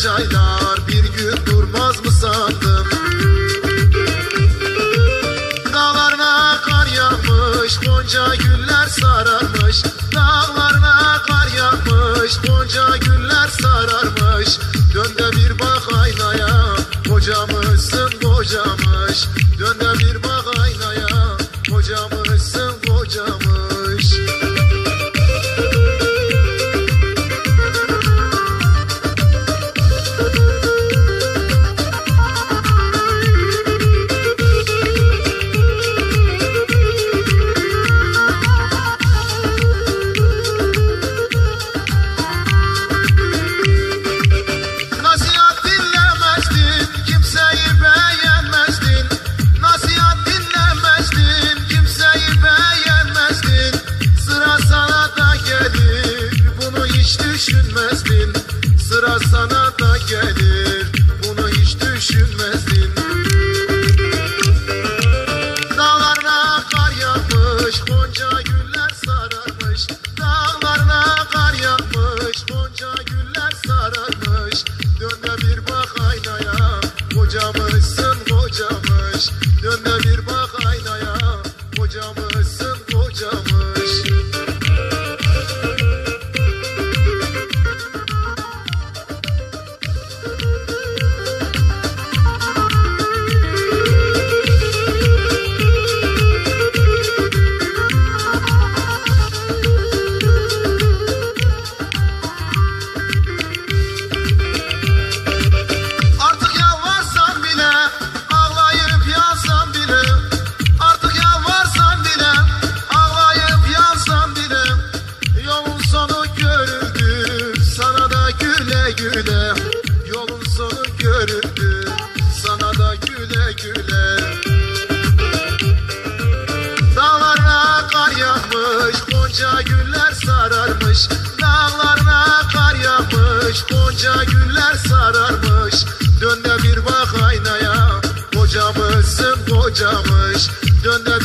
dereler çaylar bir gün durmaz mı sandın? Dağlarına kar yağmış, gonca güller sararmış. Dağlarına kar yağmış, gonca güller sararmış. Dön de bir bak aynaya, kocamışsın aynaya, güle Yolun sonu görüldü, sana da güle güle Dağlarına kar yağmış, gonca güller sararmış. Dağlarına kar yağmış, gonca güller sararmış. Dön de bir bak aynaya, kocamışsın kocamış. Dön de